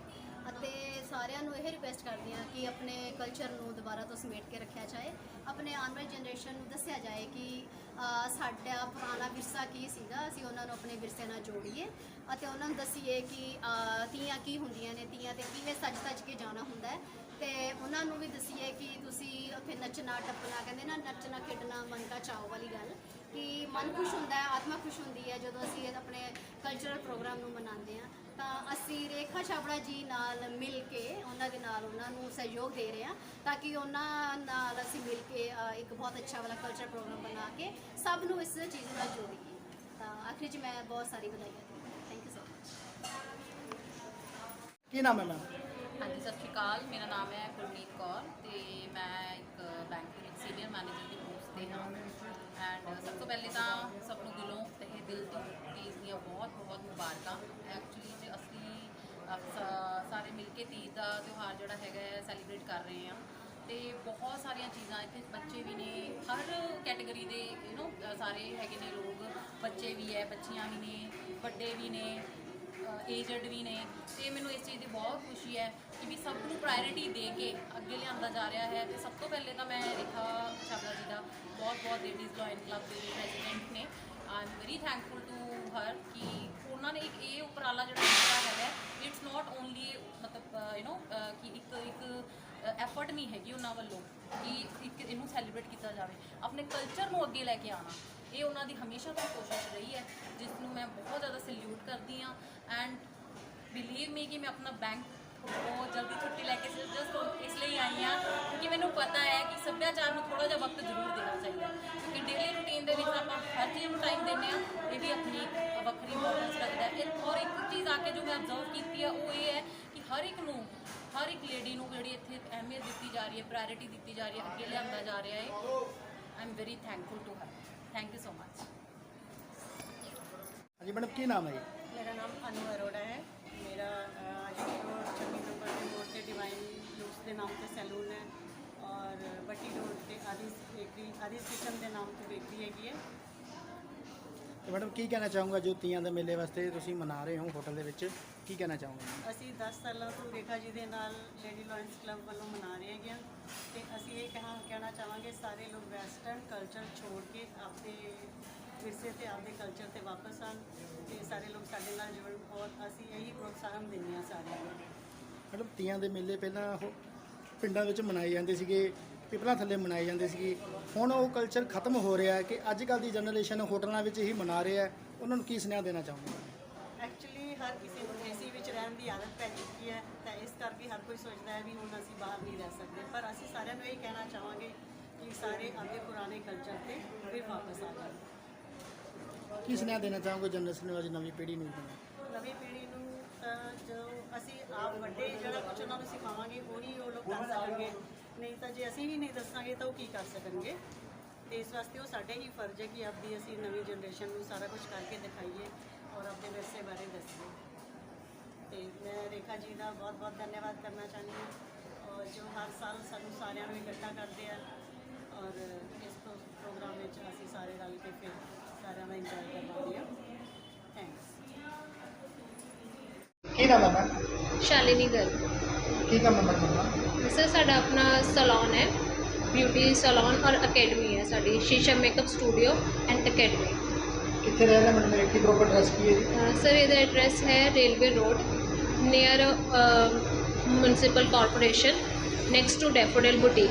ਅਤੇ ਸਾਰਿਆਂ ਨੂੰ ਇਹ ਰਿਕੁਐਸਟ ਕਰਦੀ ਹਾਂ ਕਿ ਆਪਣੇ ਕਲਚਰ ਨੂੰ ਦੁਬਾਰਾ ਤੋਂ ਸਮੇਟ ਕੇ ਰੱਖਿਆ ਜਾਏ। ਆਪਣੇ ਆਉਣ ਵਾਲੀ ਜਨਰੇਸ਼ਨ ਨੂੰ ਦੱਸਿਆ ਜਾਏ ਕਿ ਅ, ਸਾਡਾ ਪੁਰਾਣਾ ਵਿਰਸਾ ਕੀ ਸੀਗਾ ਅਸੀਂ ਉਹਨਾਂ ਨੂੰ ਆਪਣੇ ਵਿਰਸੇ ਨਾਲ ਜੋੜੀਏ ਅਤੇ ਉਹਨਾਂ ਨੂੰ ਦੱਸੀਏ ਕਿ ਅ, ਤੀਆਂ ਕੀ ਹੁੰਦੀਆਂ ਨੇ ਤੀਆਂ ਤੇ ਕਿਵੇਂ ਸੱਜ-ਸੱਜ ਕੇ ਜਾਣਾ ਹੁੰਦਾ ਹੈ। ਤੇ ਉਹਨਾਂ ਨੂੰ ਵੀ ਦੱਸੀਏ ਕਿ ਤੁਸੀਂ ਉੱਥੇ ਨੱਚਣਾ ਟੱਪਣਾ ਕਹਿੰਦੇ ਨਾ ਨੱਚਣਾ ਖੇਡਣਾ ਮਨ ਕਾ ਚਾਓ ਵਾਲੀ ਗੱਲ ਕਿ ਮਨ ਖੁਸ਼ ਹੁੰਦਾ ਹੈ ਆਤਮਾ ਖੁਸ਼ ਹੁੰਦੀ ਹੈ ਜਦੋਂ ਅਸੀਂ ਇਹ ਆਪਣੇ ਕਲਚਰਲ ਪ੍ਰੋਗਰਾਮ ਨੂੰ ਮਨਾਉਂਦੇ ਹਾਂ। ਤਾਂ ਅਸੀਂ ਰੇਖਾ ਛਾਬੜਾ ਜੀ ਨਾਲ ਮਿਲ ਕੇ ਉਹਨਾਂ ਦੇ ਨਾਲ ਉਹਨਾਂ ਨੂੰ ਸਹਿਯੋਗ ਦੇ ਰਹੇ ਹਾਂ ਤਾਂ ਕਿ ਉਹਨਾਂ ਨਾਲ ਅਸੀਂ ਮਿਲ ਕੇ ਅ, ਇੱਕ ਬਹੁਤ ਅੱਛਾ ਵਾਲਾ ਕਲਚਰ ਪ੍ਰੋਗਰਾਮ ਬਣਾ ਕੇ ਸਭ ਨੂੰ ਇਸ ਚੀਜ਼ ਨਾਲ ਜੋੜੀਏ। ਤਾਂ ਆਖਿਰ 'ਚ ਮੈਂ ਬਹੁਤ ਸਾਰੀ ਵਧਾਈਆਂ ਦਿੰਦੀ ਥੈਂਕ ਯੂ ਸੋ ਮਚ ਕੀ ਨਾਮ ਹੈ ਮੈਮ? ਹਾਂਜੀ ਸਤਿ ਸ਼੍ਰੀ ਅਕਾਲ। ਮੇਰਾ ਨਾਮ ਹੈ ਗੁਰਮੀਤ ਕੌਰ ਤੇ ਮੈਂ ਇੱਕ ਬੈਂਕ ਦੇ ਵਿੱਚ ਸੀਨੀਅਰ ਮੈਨੇਜਰ ਦੀ ਪੋਸਟ ਤੇ ਹਾਂ। ਐਂਡ ਸਭ ਤੋਂ ਪਹਿਲੇ ਤਾਂ ਸਭ ਨੂੰ ਦਿਲੋਂ ਤੇ ਦਿਲ ਤੋਂ ਤੀਜ ਦੀਆਂ ਬਹੁਤ ਬਹੁਤ ਮੁਬਾਰਕਾਂ ਐਕਚੁਅਲੀ ਜੇ ਅਸੀਂ ਸਾਰੇ ਮਿਲ ਕੇ ਤੀਜ ਦਾ ਤਿਉਹਾਰ ਜਿਹੜਾ ਹੈਗਾ ਸੈਲੀਬ੍ਰੇਟ ਕਰ ਰਹੇ ਹਾਂ ਤੇ ਬਹੁਤ ਸਾਰੀਆਂ ਚੀਜ਼ਾਂ ਇੱਥੇ ਬੱਚੇ ਵੀ ਨੇ ਹਰ ਕੈਟਾਗਰੀ ਦੇ ਯੂ نو ਸਾਰੇ ਹੈਗੇ ਨੇ ਲੋਕ ਬੱਚੇ ਵੀ ਹੈ ਬੱਚੀਆਂ ਵੀ ਨੇ ਵੱਡੇ ਵੀ ਨੇ ਏਜਡ ਵੀ ਨੇ, ਤੇ ਮੈਨੂੰ ਇਸ ਚੀਜ਼ ਦੀ ਬਹੁਤ ਖੁਸ਼ੀ ਹੈ ਕਿ ਵੀ ਸਭ ਨੂੰ ਪ੍ਰਾਇੋਰਟੀ ਦੇ ਕੇ ਅੱਗੇ ਲਿਆਂਦਾ ਜਾ ਰਿਹਾ ਹੈ। ਤੇ ਸਭ ਤੋਂ ਪਹਿਲੇ ਤਾਂ ਮੈਂ ਰੇਖਾ ਛਾਬੜਾ ਜੀ ਦਾ ਬਹੁਤ ਬਹੁਤ ਲੇਡੀਜ਼ ਲਾਇਨ ਕਲੱਬ ਦੇ ਪ੍ਰੈਜ਼ੀਡੈਂਟ ਨੇ। I am very thankful to her ਕਿ ਉਹਨਾਂ ਨੇ ਇੱਕ ਇਹ ਉਪਰਾਲਾ ਜਿਹੜਾ ਕੀਤਾ ਹੈਗਾ ਇਟਸ ਨਾਟ ਓਨਲੀ ਮਤਲਬ ਯੂ نو ਕਿ ਇੱਕ ਇੱਕ ਐਫਰਟ ਨਹੀਂ ਹੈਗੀ ਉਹਨਾਂ ਵੱਲੋਂ ਕਿ ਇੱਕ ਇਹਨੂੰ ਸੈਲੀਬ੍ਰੇਟ ਕੀਤਾ ਜਾਵੇ। ਆਪਣੇ ਕਲਚਰ ਨੂੰ ਅੱਗੇ ਲੈ ਕੇ ਆਉਣਾ, ਇਹ ਉਹਨਾਂ ਦੀ ਹਮੇਸ਼ਾ ਤੋਂ ਕੋਸ਼ਿਸ਼ ਹੈ ਮੈਂ ਬਹੁਤ ਜ਼ਿਆਦਾ ਸੈਲਿਊਟ ਕਰਦੀ ਹਾਂ ਐਂਡ ਬਿਲੀਵ ਮੀ ਕਿ ਮੈਂ ਆਪਣਾ ਬੈਂਕ ਬਹੁਤ ਜਲਦੀ ਛੁੱਟੀ ਲੈ ਕੇ ਜਸਟ ਇਸ ਲਈ ਆਈ ਹਾਂ ਕਿਉਂਕਿ ਮੈਨੂੰ ਪਤਾ ਹੈ ਕਿ ਸੱਭਿਆਚਾਰ ਨੂੰ ਥੋੜਾ ਜਿਹਾ ਵਕਤ ਜ਼ਰੂਰ ਦੇਣਾ ਚਾਹੀਦਾ ਕਿਉਂਕਿ ਡੇਲੀ ਰੂਟੀਨ ਦੇ ਵਿੱਚ ਆਪਾਂ ਹਰ ਚੀਜ਼ ਨੂੰ ਟਾਈਮ ਦਿੰਦੇ ਹਾਂ, ਇਹ ਵੀ ਆਪਣੀ ਵੱਖਰੀ ਇੰਪੋਰਟੈਂਸ ਰੱਖਦਾ ਇਹ ਔਰ ਇੱਕ ਚੀਜ਼ ਆ ਕੇ ਜੋ ਮੈਂ ਅਬਜ਼ਰਵ ਕੀਤੀ ਹੈ, ਉਹ ਇਹ ਹੈ ਕਿ ਹਰ ਇੱਕ ਨੂੰ, ਹਰ ਇੱਕ ਲੇਡੀ ਨੂੰ ਜਿਹੜੀ ਇੱਥੇ ਅਹਿਮੀਅਤ ਦਿੱਤੀ ਜਾ ਰਹੀ ਹੈ ਪ੍ਰਾਇੋਰਟੀ ਦਿੱਤੀ ਜਾ ਰਹੀ ਹੈ, ਅੱਗੇ ਲਿਆਂਦਾ ਜਾ ਰਿਹਾ ਹੈ I am very thankful to her thank you so much ਹਾਂਜੀ ਮੈਡਮ ਕੀ ਨਾਮ ਹੈ ਜੀ मेरा नाम अनु अरोड़ा है मेरा आशिक रोड छब्बी नंबर के मोड़ से डिवाइन लुक्स के नाम से सैलून है और बट्टी रोड के आदिस बेकरी आदिस किचन के नाम से बेकरी हैगी है ਤੇ ਮੈਡਮ ਕੀ ਕਹਿਣਾ ਚਾਹੂੰਗਾ ਜੋ ਤੀਆਂ ਦੇ ਮੇਲੇ ਵਾਸਤੇ? ਤੁਸੀਂ ਮਨਾ ਰਹੇ ਹੋ ਹੋਟਲ ਦੇ ਵਿੱਚ। ਕੀ ਕਹਿਣਾ ਚਾਹੋਗੇ? ਅਸੀਂ 10 ਸਾਲਾਂ ਤੋਂ ਰੇਖਾ ਜੀ ਦੇ ਨਾਲ ਲੇਡੀ ਲਾਇਨਸ ਕਲੱਬ ਵੱਲੋਂ ਮਨਾ ਰਹੇ ਹੈਗੇ ਹਾਂ ਤੇ ਅਸੀਂ ਇਹ ਕਹਿਣਾ ਕਹਿਣਾ ਚਾਹਾਂਗੇ ਸਾਰੇ ਲੋਕ ਵੈਸਟਰਨ ਕਲਚਰ ਛੋੜ ਕੇ ਆਪਣੇ ਵਿਰਸੇ ਤੇ ਆਪਣੇ ਕਲਚਰ ਤੇ ਵਾਪਸ ਆਉਣ ਤੇ ਸਾਰੇ ਲੋਕ ਸਾਡੇ ਨਾਲ ਜੁੜਨ ਔਰ ਅਸੀਂ ਇਹੀ ਪ੍ਰੋਤਸਾਹਨ ਦਿੰਦੇ ਹਾਂ ਸਾਰਿਆਂ ਨੂੰ। ਮੈਡਮ ਤੀਆਂ ਦੇ ਮੇਲੇ ਪਹਿਲਾਂ ਉਹ ਪਿੰਡਾਂ ਵਿੱਚ ਮਨਾਏ ਜਾਂਦੇ ਸੀਗੇ। ਪਿਪਲਾਂ ਥੱਲੇ ਮਨਾਏ ਜਾਂਦੇ ਸੀਗੇ। ਹੁਣ ਉਹ ਕਲਚਰ ਖਤਮ ਹੋ ਰਿਹਾ ਹੈ ਕਿ ਅੱਜ ਕੱਲ ਦੀ ਜਨਰੇਸ਼ਨ ਹੋਟਲਾਂ ਵਿੱਚ ਹੀ ਮਨਾ ਰਿਹਾ ਹੈ। ਉਹਨਾਂ ਨੂੰ ਕੀ ਸੁਨੇਹਾ ਦੇਣਾ ਚਾਹੋਗੇ? ਐਕਚੁਅਲੀ ਹਰ ਕਿਸੇ ਨੂੰ ਏਸੀ ਵਿੱਚ ਰਹਿਣ ਦੀ ਆਦਤ ਪੈ ਚੁੱਕੀ ਹੈ ਤਾਂ ਇਸ ਕਰਕੇ ਹਰ ਕੋਈ ਸੋਚਦਾ ਹੈ ਵੀ ਹੁਣ ਅਸੀਂ ਬਾਹਰ ਨਹੀਂ ਰਹਿ ਸਕਦੇ। ਪਰ ਅਸੀਂ ਸਾਰਿਆਂ ਨੂੰ ਇਹ ਕਹਿਣਾ ਚਾਹਾਂਗੇ ਕਿ ਸਾਰੇ ਆਪਣੇ ਪੁਰਾਣੇ ਕਲਚਰ ਤੇ ਫਿਰ ਵਾਪਸ ਆ ਜਾਣ ਕੀ ਸੁਨੇਹਾ ਦੇਣਾ ਚਾਹੋਗੇ ਜਨਰੇਸ਼ਨ ਨੂੰ ਅੱਜ ਨਵੀਂ ਪੀੜ੍ਹੀ ਨੂੰ? ਨਵੀਂ ਪੀੜ੍ਹੀ ਨੂੰ ਤਾਂ ਜੋ ਅਸੀਂ ਆਪ ਵੱਡੇ ਜਿਹੜਾ ਕੁਝ ਉਹਨਾਂ ਨੂੰ ਸਿਖਾਵਾਂਗੇ ਉਹੀ ਉਹ ਲੋਕ ਕਰ ਸਕਣਗੇ। ਨਹੀਂ ਤਾਂ ਜੇ ਅਸੀਂ ਹੀ ਨਹੀਂ ਦੱਸਾਂਗੇ ਤਾਂ ਉਹ ਕੀ ਕਰ ਸਕਣਗੇ? ਤੇ ਇਸ ਵਾਸਤੇ ਉਹ ਸਾਡੇ ਹੀ ਫਰਜ਼ ਹੈ ਕਿ ਆਪਦੀ ਅਸੀਂ ਨਵੀਂ ਜਨਰੇਸ਼ਨ ਨੂੰ ਸਾਰਾ ਕੁਝ ਕਰਕੇ ਦਿਖਾਈਏ ਔਰ ਆਪਣੇ ਵਿਰਸੇ ਬਾਰੇ ਦੱਸੀਏ। ਤੇ ਮੈਂ ਰੇਖਾ ਜੀ ਦਾ ਬਹੁਤ ਬਹੁਤ ਧੰਨਵਾਦ ਕਰਨਾ ਚਾਹੁੰਦੀ ਹਾਂ ਔਰ ਜੋ ਹਰ ਸਾਲ ਸਾਨੂੰ ਸਾਰਿਆਂ ਨੂੰ ਇਕੱਠਾ ਕਰਦੇ ਆ ਔਰ ਇਸ ਪ੍ਰੋ- ਪ੍ਰੋਗਰਾਮ ਵਿੱਚ ਅਸੀਂ ਸਾਰੇ ਰਲ ਕੇ ਫਿਰ ਸਾਰਿਆਂ ਦਾ ਇੰਜੋਏ ਕਰਵਾਉਂਦੇ ਹਾਂ। ਥੈਂਕਸ ਕੀ ਨਾਮ ਹੈ ਮੈਮ? ਸ਼ਾਲਿਨੀ ਗਰ ਕੀ ਕੰਮ ਹੈ ਮੈਡਮ? ਸਰ ਸਾਡਾ ਆਪਣਾ ਸੈਲੂਨ ਹੈ। ਬਿਊਟੀ ਸੈਲੂਨ ਔਰ ਅਕੈਡਮੀ ਹੈ ਸਾਡੀ। ਸ਼ੀਸ਼ਾ ਮੇਕਅਪ ਸਟੂਡੀਓ ਐਂਡ ਅਕੈਡਮੀ ਕਿੱਥੇ ਰਹਿਣਾ ਮੈਡਮ ਇਹ ਕੀ ਪ੍ਰੋਪਰ ਐਡਰੈਸ ਕੀ ਹੈ ਸਰ ਇਹਦਾ ਐਡਰੈਸ ਹੈ railway road near municipal corporation next to daffodil boutique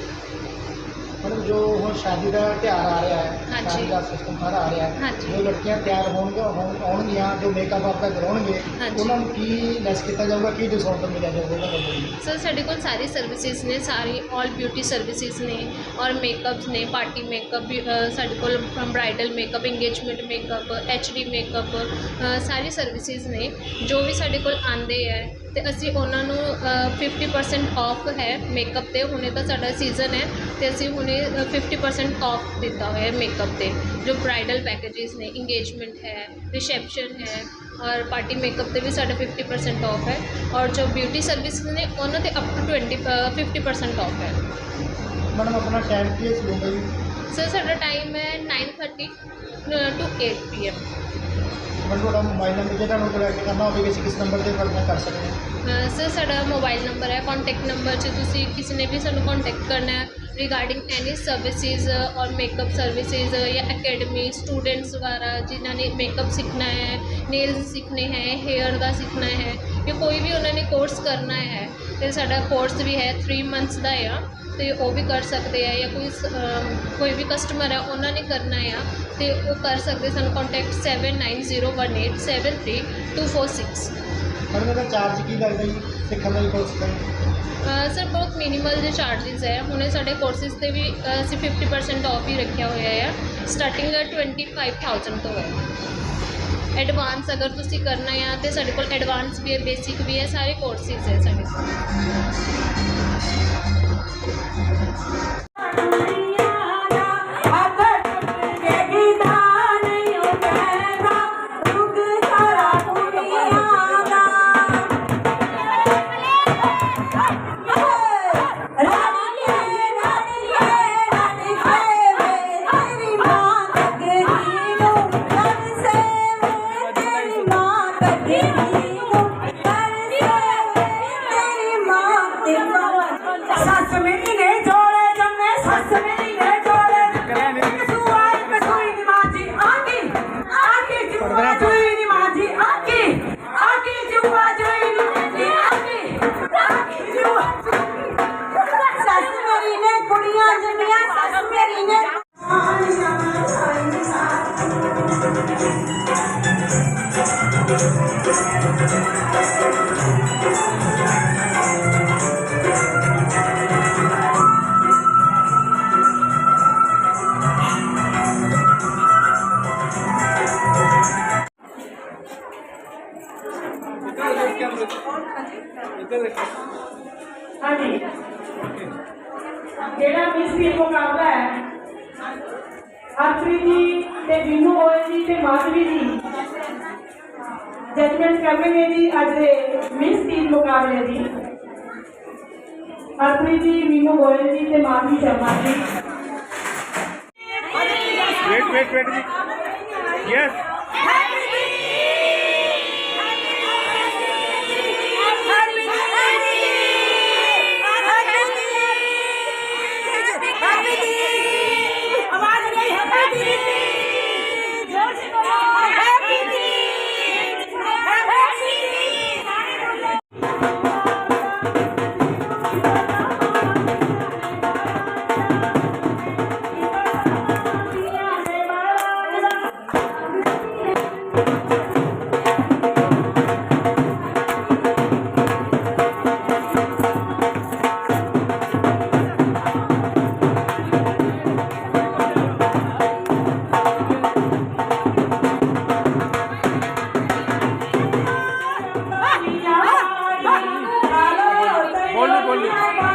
ਜੋ ਹੁਣ ਸ਼ਾਦੀ ਦਾ ਤਿਉਹਾਰ ਆ ਰਿਹਾ ਹੈ ਹਾਂਜੀ। ਸ਼ਾਦੀ ਦਾ ਸਿਸਟਮ ਸਾਰਾ ਆ ਰਿਹਾ ਹੈ ਹਾਂਜੀ। ਜੋ ਲੜਕੀਆਂ ਤਿਆਰ ਹੋਣਗੀਆਂ ਹੋਣ- ਆਉਣਗੀਆਂ ਜੋ ਮੇਕਅਪ ਆਪਦਾ ਕਰਾਉਣਗੇ ਹਾਂਜੀ। ਉਹਨਾਂ ਨੂੰ ਕੀ ਲੈਸ ਕੀਤਾ ਜਾਊਗਾ ਕੀ ਡਿਸਕਾਊਂਟ ਮਿਲਿਆ ਜਾਊਗਾ ਉਹਨਾਂ ਨੂੰ ਸਰ ਸਾਡੇ ਕੋਲ ਸਾਰੀ ਸਰਵਿਸਿਜ਼ ਨੇ ਸਾਰੀ ਆਲ ਬਿਊਟੀ ਸਰਵਿਸਿਜ਼ ਨੇ ਔਰ ਮੇਕਅਪਸ ਨੇ ਪਾਰਟੀ ਮੇਕਅਪ ਵੀ ਅ, ਸਾਡੇ ਕੋਲ bridal makeup engagement makeup HD makeup ਸਾਰੀ ਸਰਵਿਸਿਜ਼ ਨੇ ਜੋ ਵੀ ਸਾਡੇ ਕੋਲ ਆਂਦੇ ਹੈ ਤੇ ਅਸੀਂ ਉਹਨਾਂ ਨੂੰ ਅ, 50% ਆਫ ਹੈ ਮੇਕਅਪ ਤੇ ਹੁਣੇ ਤਾਂ ਸਾਡਾ ਸੀਜ਼ਨ ਹੈ ਤੇ ਅਸੀਂ ਹੁਣੇ ਅ, 50% ਆਫ ਦਿੱਤਾ ਹੋਇਆ ਹੈ ਮੇਕਅਪ ਤੇ ਜੋ ਬ੍ਰਾਈਡਲ ਪੈਕੇजेस ਨੇ ਇੰਗੇਜਮੈਂਟ ਹੈ ਰਿਸੈਪਸ਼ਨ ਹੈ ਔਰ ਪਾਰਟੀ ਮੇਕਅਪ ਤੇ ਵੀ ਸਾਡਾ 50% ਆਫ ਹੈ ਔਰ ਜੋ ਬਿਊਟੀ ਸਰਵਿਸ ਨੇ ਉਹਨਾਂ ਤੇ ਅਪ ਟੂ 20 ਅ, 50% ਆਫ ਹੈ ਮੈਡਮ ਆਪਣਾ ਟਾਈਮ ਕੀ ਹੈ ਸਲੂਨ ਦਾ ਜੀ ਸਰ ਸਾਡਾ ਟਾਈਮ ਹੈ 9:30 ਟੂ 8 ਪੀਐਮ ਮੈਡਮ ਤੁਹਾਡਾ ਮੋਬਾਈਲ ਨੰਬਰ ਜੇ ਤੁਹਾਨੂੰ ਕਨੈਕਟ ਕਰਨਾ ਹੋਵੇ ਕਿਸੇ ਕਿਸ ਨੰਬਰ ਤੇ ਕੰਟੈਕਟ ਕਰ ਸਕਦੇ ਹਾਂ ਸਰ ਸਾਡਾ ਮੋਬਾਈਲ ਨੰਬਰ ਹੈ ਕੰਟੈਕਟ ਨੰਬਰ 'ਚ ਤੁਸੀਂ ਕਿਸੇ ਨੇ ਵੀ ਸਾਨੂੰ ਕੰਟੈਕਟ ਕਰਨਾ ਹੈ ਰਿਗਾਰਡਿੰਗ ਐਨੀ ਸਰਵਿਸਿਜ਼ ਔਰ ਮੇਕਅਪ ਸਰਵਿਸਿਜ਼ ਜਾਂ ਅਕੈਡਮੀ ਸਟੂਡੈਂਟਸ ਵਗੈਰਾ ਜਿਨ੍ਹਾਂ ਨੇ ਮੇਕਅਪ ਸਿੱਖਣਾ ਹੈ ਨੇਲਸ ਸਿੱਖਣੇ ਹੈ ਹੇਅਰ ਦਾ ਸਿੱਖਣਾ ਹੈ ਜਾਂ ਕੋਈ ਵੀ ਉਹਨਾਂ ਨੇ ਕੋਰਸ ਕਰਨਾ ਹੈ ਅਤੇ ਸਾਡਾ ਕੋਰਸ ਵੀ ਹੈ 3 ਮੰਥਸ ਦਾ ਆ ਤੇ ਉਹ ਵੀ ਕਰ ਸਕਦੇ ਆ ਜਾਂ ਕੋਈ ਕੋਈ ਵੀ ਕਸਟਮਰ ਹੈ ਉਹਨਾਂ ਨੇ ਕਰਨਾ ਆ ਤੇ ਉਹ ਕਰ ਸਕਦੇ ਸਾਨੂੰ ਕੰਟੈਕਟ 7901873246 ਮੈਡਮ ਇਹਦਾ ਚਾਰਜ ਕੀ ਲੱਗਦਾ ਜੀ? ਸਿੱਖਣ ਦਾ ਜੀ ਕੋਰਸ ਦਾ ਸਰ ਬਹੁਤ ਮਿਨੀਮਲ ਜਿਹੇ ਚਾਰजेस ਹੈ। ਹੁਣੇ ਸਾਡੇ ਕੋਰਸਿਸ ਤੇ ਵੀ ਅਸੀਂ 50% ਆਫ ਹੀ ਰੱਖਿਆ ਹੋਇਆ ਹੈ ਸਟਾਰਟਿੰਗ 25000 ਤੋਂ ਹੈ। ਐਡਵਾਂਸ ਅਗਰ ਤੁਸੀਂ ਕਰਨਾ ਹੈ ਤੇ ਸਾਡੇ ਕੋਲ ਐਡਵਾਂਸ ਵੀ ਹੈ ਬੇਸਿਕ ਵੀ ਹੈ ਸਾਰੇ ਕੋਰਸਿਸ ਹੈ ਸਾਡੇ ਕੋਲ। ਦੁਨੀਆ ਹਰਪ੍ਰੀਤ ਜੀ ਮੀਨੂ ਗੋਇਲ ਜੀ ਤੇ Madhavi Sharma ji. Wait wait wait ਜੀ ਯੈਸ बोलो बोलो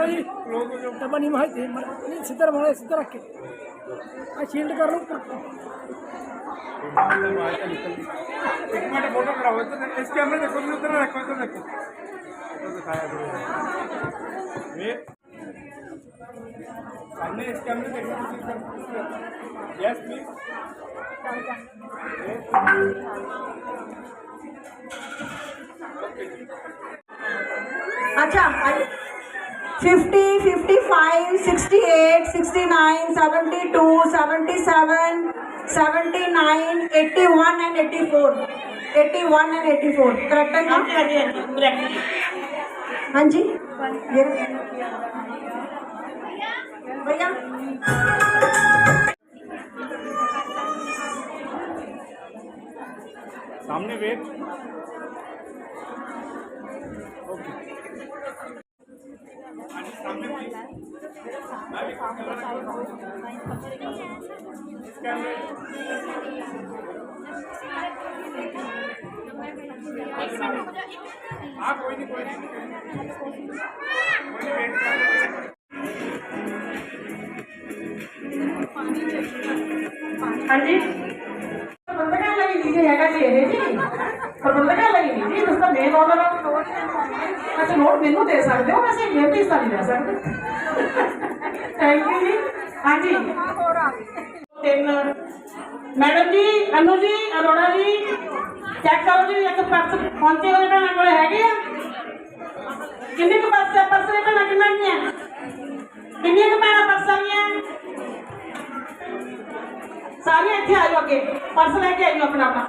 करो जी क्लोज हो जाओ डब्बा नहीं माहिती नहीं सीधा रखना सीधा रख के आ शील्ड कर लो आवाज तो निकल गई। एक मिनट फोटो कराओ इधर देखो, इस कैमरे देखो भी उधर रखो इधर देखो इधर दिखाया करो वेट सामने इस कैमरे देखो यस प्लीज अच्छा fifty fifty five sixty eight sixty nine seventy two seventy seven seventy nine eighty one and eighty four eighty one and eighty four కరెక్టేనా ਹਾਂਜੀ ਭਈਆ ਸਾਹਮਣੇ ਵੇਖ ਓਕੇ हाँ कोई नहीं कोई नहीं कोई नहीं ਹਾਂਜੀ? ਪ੍ਰਬੰਧਕਾਂ ਲਈ ਨਹੀਂ ਹੈਗਾ ਜੀ ਇਹ ਜੀ ਪ੍ਰਬੰਧਕਾਂ ਲਈ ਨਹੀਂ ਜੀ ਤੁਸੀਂ ਮੇਨ ਆਨਰ ਅੱਛਾ, ਨੋਟ ਮੈਨੂੰ ਦੇ ਸਕਦੇ ਹੋ? ਵੈਸੇ ਮੇਰੇ ਤੇ ਨਹੀਂ ਦੇ ਸਕਦੇ। ਥੈਂਕ ਯੂ ਜੀ। ਹਾਂਜੀ। ਤਿੰਨ। ਮੈਡਮ ਜੀ, ਅਨੂ ਜੀ, ਅਰੋੜਾ ਜੀ, ਚੈੱਕ ਕਰੋ ਜੀ, ਇੱਕ ਪਰਸ ਪਹੁੰਚੇ ਹੋਏ ਭੈਣਾਂ ਕੋਲ ਹੈਗੇ ਆ। ਕਿੰਨੇ ਕੁ ਪਰਸ ਪਰਸ ਦੇ ਭੈਣਾਂ ਕਿੰਨਾ ਨਹੀਂ ਕਿੰਨੀਆਂ ਕੁ ਭੈਣਾਂ ਪਰਸਾਂ ਦੀਆਂ ਸਾਰੀਆਂ ਇੱਥੇ ਆਇਓ ਅੱਗੇ। ਪਰਸ ਲੈ ਕੇ ਆਇਓ ਆਪਣਾ ਆਪਣਾ।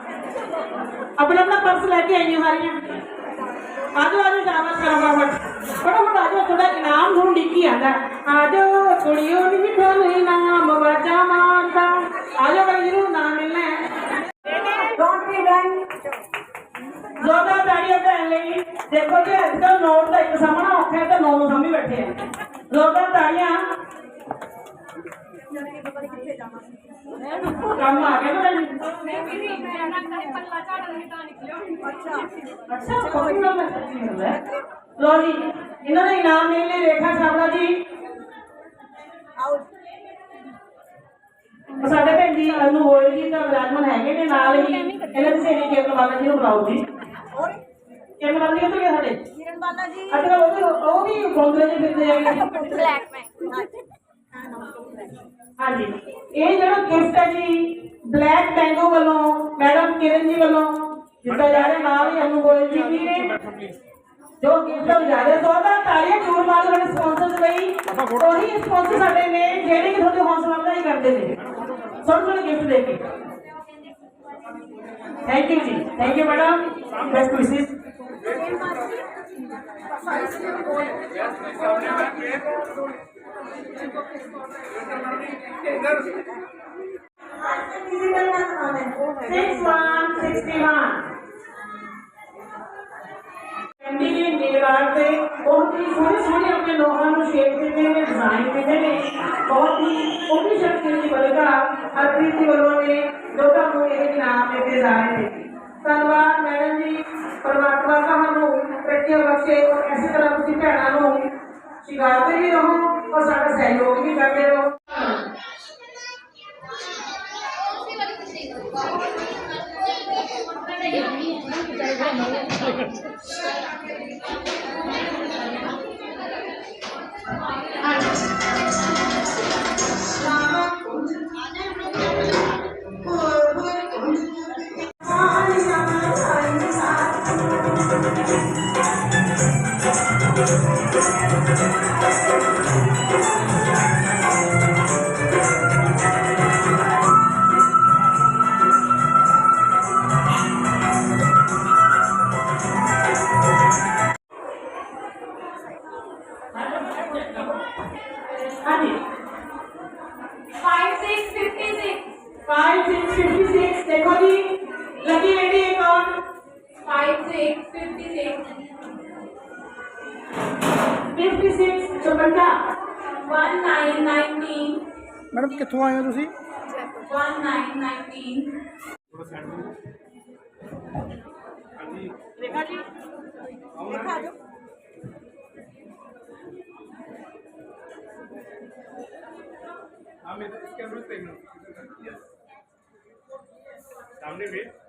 ਆਪਣਾ ਆਪਣਾ ਪਰਸ ਲੈ ਕੇ ਆਇਓ ਸਾਰੀਆਂ। ਆਜੋ ਆਜੋ ਸ਼ਾਬਾਸ਼ ਕਰੋ ਫਟਾਫਟ ਫਟਾਫਟ ਆਜੋ ਤੁਹਾਡਾ ਇਨਾਮ ਤੁਹਾਨੂੰ ਡਿੱਕੀ ਆਂਦਾ। ਆਜੋ ਕੁੜੀਓ ਨੀ ਮਿੱਠੋ ਨੀ ਨਾਮ ਵਾਜਾ ਮਾਰਦਾ ਆਜੋ ਬਈ ਜਿਹਨੂੰ ਨਾਮ ਮਿਲਣਾ ਹੈ। ਡੋਂਟ ਬੀ ਡਨ ਜ਼ੋਰਦਾਰ ਤਾੜੀਆਂ ਭੈਣ ਲਈ। ਦੇਖੋ ਜੀ, ਅੱਜ ਕੱਲ੍ਹ ਨੋਟ ਦਾ ਇੱਕ ਸਾਹਮਣਾ ਔਖਾ ਹੈ, ਤਾਂ ਨੌ ਨੂੰ ਸਾਹਮਣੇ ਬੈਠੇ ਆ। ਜ਼ੋਰਦਾਰ ਤਾੜੀਆਂ। ਕੰਮ ਆ ਗਿਆ ਨਾ ਅੱਛਾ। ਕੋਈ ਨਾ ਮੈਂ ਸੱਚੀ ਹੁੰਦਾ ਲੋ ਜੀ ਇਹਨਾਂ ਦਾ ਇਨਾਮ ਦੇਣ ਲਈ ਰੇਖਾ ਛਾਬੜਾ ਜੀ। ਸਾਡੇ ਭੈਣ ਜੀ ਅਨੂ ਹੋਏ ਜੀ ਤਾਂ ਵਿਰਾਜਮਾਨ ਹੈਗੇ ਨੇ ਨਾਲ ਹੀ ਇਹਨਾਂ ਦੀ ਸਹੇਲੀ ਕੇਵਲ ਵਾਲਾ ਜੀ ਨੂੰ ਬੁਲਾਓ ਜੀ। ਕੇਵਲ ਵਾਲਾ ਜੀ ਕਿੱਥੇ ਸਾਡੇ। ਕਿਰਨ ਬਾਲਾ ਜੀ। ਅੱਜ ਕੱਲ੍ਹ ਉਹ ਵੀ ਉਹ ਵੀ ਬੋਲਦੇ ਜੀ ਫਿਰਦੇ ਹੈਗੇ ਬਲੈਕ ਮੈਨ ਹਾਂਜੀ। ਇਹ ਜਿਹੜਾ ਗਿਫਟ ਹੈ ਜੀ ਬਲੈਕ ਟੈਂਗੋ ਵੱਲੋਂ ਮੈਡਮ ਕਿਰਨ ਜੀ ਵੱਲੋਂ ਦਿੱਤਾ ਜਾ ਰਿਹਾ ਨਾਲ ਹੀ ਅਨੂ ਗੋਇਲ ਜੀ ਵੀ ਨੇ। ਜੋ ਗਿਫਟ ਹੋ ਜਾ ਰਿਹਾ। ਸੋ ਦਾ ਤਾਲੀਆਂ ਜ਼ਰੂਰ ਮਾਰੋ ਸਾਡੇ ਸਪਾਂਸਰਸ ਲਈ। ਉਹੀ ਸਪਾਂਸਰ ਸਾਡੇ ਨੇ ਜਿਹੜੇ ਕਿ ਤੁਹਾਡੇ ਹੌਸਲਾ ਅਫਜ਼ਾਈ ਕਰਦੇ ਨੇ। ਸੋਹਣੇ ਸੋਹਣੇ ਗਿਫਟ ਦੇ ਕੇ। ਥੈਂਕ ਯੂ ਜੀ। ਥੈਂਕ ਯੂ ਮੈਡਮ ਬੈਸਟ ਵਿਸ਼ੇਸ Six one sixty one. ਕੰਡੀ ਦੇ ਨੀਲਾਰ ਤੇ ਬਹੁਤ ਹੀ ਸੋਹਣੇ ਸੋਹਣੇ ਆਪਣੇ ਲੋਕਾਂ ਨੂੰ ਸ਼ੇਪ ਦਿੰਦੇ ਨੇ ਡਿਜ਼ਾਈਨ ਦਿੰਦੇ ਨੇ ਬਹੁਤ ਹੀ ਉਹਦੀ ਸ਼ਕਤੀ ਦੀ ਬਲਗਾ ਹਰਪ੍ਰੀਤ ਜੀ ਵੱਲੋਂ ਨੇ ਜੋ ਤੁਹਾਨੂੰ ਇਹ ਇਨਾਮ ਦਿੱਤੇ ਜਾ ਰਹੇ ਨੇ ਧੰਨਵਾਦ ਮੈਡਮ ਜੀ ਪਰਮਾਤਮਾ ਤੁਹਾਨੂੰ ਪ੍ਰਤਿਆ ਬਖਸ਼ੇ ਔਰ ਇਸੇ ਤਰ੍ਹਾਂ ਤੁਸੀਂ ਭੈਣਾਂ ਨੂੰ ਸ਼ਿਕਾਰਦੇ ਵੀ ਰਹੋ ਔਰ ਸਾਡਾ ਸਹਿਯੋਗ ਵੀ ਕਰਦੇ ਰਹੋ ਹਾਂਜੀ हाँ मेरे इस कैमरे पे सामने वेट